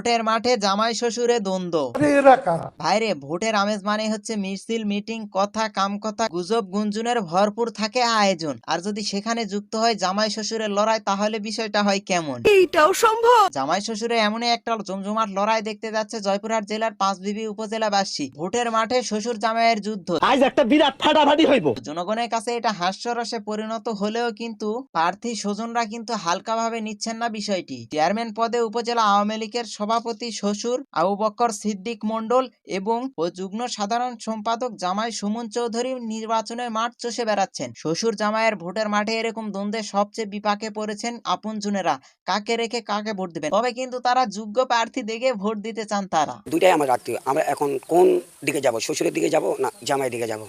ভোটের মাঠে জামাই শ্বশুরে দ্বন্দ্ব। ভাইরে ভোটের আমেজ মানে হচ্ছে মিছিল মিটিং কথা কাম কথা গুজব গুঞ্জনের ভরপুর থাকে আয়োজন। আর যদি সেখানে যুক্ত হয় জামাই শ্বশুরের লড়াই তাহলে বিষয়টা হয় কেমন? এইটাও সম্ভব। জামাই শ্বশুরে এমনই একটা জমজমাট লড়াই দেখতে যাচ্ছে জয়পুরহাট জেলার পাঁচবিবি উপজেলাবাসী। ভোটের মাঠে শ্বশুর জামাইয়ের যুদ্ধ। আজ একটা বিরাট ফাটাফাটি হইব। জনগণের কাছে এটা হাস্যরসে পরিণত হলেও কিন্তু প্রার্থী স্বজনরা কিন্তু হালকাভাবে নিচ্ছেন না বিষয়টি। চেয়ারম্যান পদে উপজেলা আওয়ামী লীগের সভাপতি শ্বশুর আবু বক্কর সিদ্দিক মন্ডল এবং ও যুগ্ম সাধারণ সম্পাদক জামাই সুমন চৌধুরী নির্বাচনের মাঠ চষে বেড়াচ্ছেন। শ্বশুর জামাইয়ের ভোটের মাঠে এরকম দ্বন্দ্বে সবচেয়ে বিপাকে পড়েছেন আপনজনেরা। কাকে রেখে কাকে ভোট দেবেন? তবে কিন্তু তারা যোগ্য প্রার্থী দেখে ভোট দিতে চান তারা। দুইটাই আমার আত্মীয় আমরা এখন কোন দিকে যাব? শ্বশুরের দিকে যাব না জামাইয়ের দিকে যাব?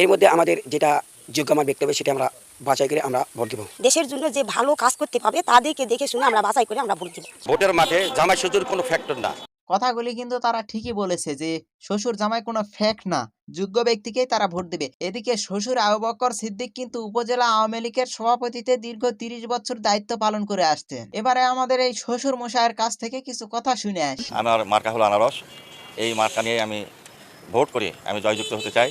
এর মধ্যে আমাদের যেটা যোগ্য আমার ব্যক্তি হবে সেটা আমরা বাছাই করে আমরা ভোট দিব। দেশের জন্য যে ভালো কাজ করতে পাবে তাদেরকে দেখে শুনে আমরা বাছাই করে আমরা ভোট দিব। ভোটের মাঠে জামাই শ্বশুর কোনো ফ্যাক্টর না। কথাগুলি কিন্তু তারা ঠিকই বলেছে যে শ্বশুর জামাই কোনো ফ্যাক্ট না। যোগ্য ব্যক্তিকেই তারা ভোট দেবে। এদিকে শ্বশুর আবু বকর সিদ্দিক কিন্তু উপজেলা আওয়ামী লীগের সভাপতিতে দীর্ঘ তিরিশ বছর দায়িত্ব পালন করে আসছেন। এবারে আমাদের এই শ্বশুর মশাইয়ের কাছ থেকে কিছু কথা শুনে আসি। আমার মার্কা হলো আনারস। এই মার্কা নিয়ে আমি ভোট করে। আমি জয়যুক্ত হতে চাই।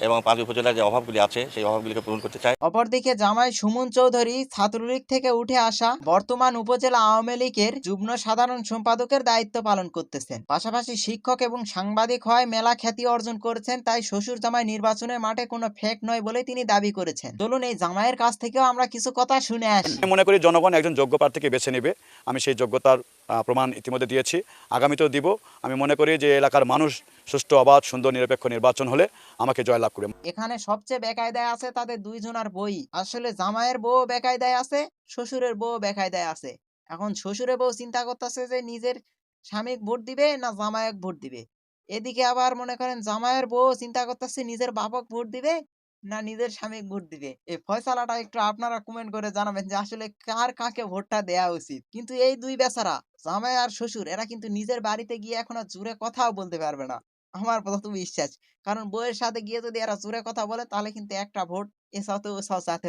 এবং পাঁচ উপজেলার যে অভাবগুলি আছে সেই অভাবগুলিকে পূরণ করতে চাই অপরদিকে জামাই সুমন চৌধুরী ছাত্রলীগ থেকে উঠে আসা বর্তমান উপজেলা আওয়ামী লীগের যুগ্ম সাধারণ সম্পাদকের দায়িত্ব পালন করতেছেন। পাশাপাশি শিক্ষক এবং সাংবাদিক হয় মেলা খ্যাতি অর্জন করেছেন তাই শ্বশুর জামাই নির্বাচনের মাঠে কোনো ফেক নয় বলে তিনি দাবি করেছেন। চলুন এই জামাইয়ের কাছ থেকেও আমরা কিছু কথা শুনে আসি। আমি মনে করি জনগণ একজন যোগ্য প্রার্থীকে বেছে নেবে। আমি সেই যোগ্যতার আহ, প্রমাণ ইতিমধ্যে দিয়েছি। আগামীতেও দিব। আমি মনে করি যে এলাকার মানুষ সুষ্ঠু, অবাধ, সুন্দর, নিরপেক্ষ নির্বাচন হলে আমাকে জয়লাভ করবে। এখানে সবচেয়ে বেকায়দায় আছে তাদের দুইজনার বই। আসলে জামাইয়ের বউ বেকায়দায় আছে, শ্বশুরের বউ বেকায়দায় আছে। এখন শ্বশুরের বউ চিন্তা করতেছে যে নিজের স্বামীক ভোট দিবে না জামাইক ভোট দিবে? এদিকে আবার মনে করেন জামাইয়ের বউ চিন্তা করতেছে নিজের বাপক ভোট দিবে না নিজের স্বামীক ভোট দিবে? এই ফয়সালাটা একটু আপনারা কমেন্ট করে জানাবেন যে আসলে কার কাকে ভোটটা দেওয়া উচিত? কিন্তু এই দুই বেচারা, জামাই আর শ্বশুর, এরা কিন্তু নিজের বাড়িতে গিয়ে এখন আর জোরে কথাও বলতে পারবে না। আমার প্রথম বিশ্বাস। কারণ বউয়ের সাথে গিয়ে যদি এরা জোরে কথা বলে তাহলে কিন্তু একটা ভোট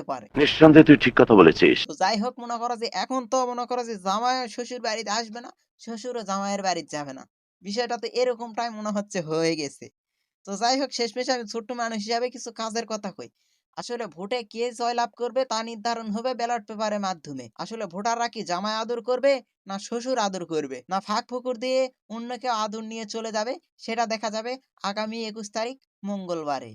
পারে। নিঃসন্দেহে তুই ঠিক কথা বলেছিস। যাই হোক মনে করো যে এখন তো মনে করো যে জামাই শ্বশুর বাড়িতে আসবে না শ্বশুরও জামাইয়ের বাড়িতে যাবে না। বিষয়টা তো এরকমটাই মনে হচ্ছে হয়ে গেছে। তো যাই হোক শেষমেশ আমি ছোট্ট মানুষ হিসাবে কিছু কাজের কথা কই। আসলে ভোটে কে জয়লাভ করবে তা নির্ধারণ হবে ব্যালট পেপারের মাধ্যমে। আসলে ভোটাররা কি জামাই আদর করবে না শ্বশুর আদর করবে? না ফাঁক ফুকুর দিয়ে অন্য কেউ আদর নিয়ে চলে যাবে? সেটা দেখা যাবে আগামী একুশ তারিখ মঙ্গলবারে।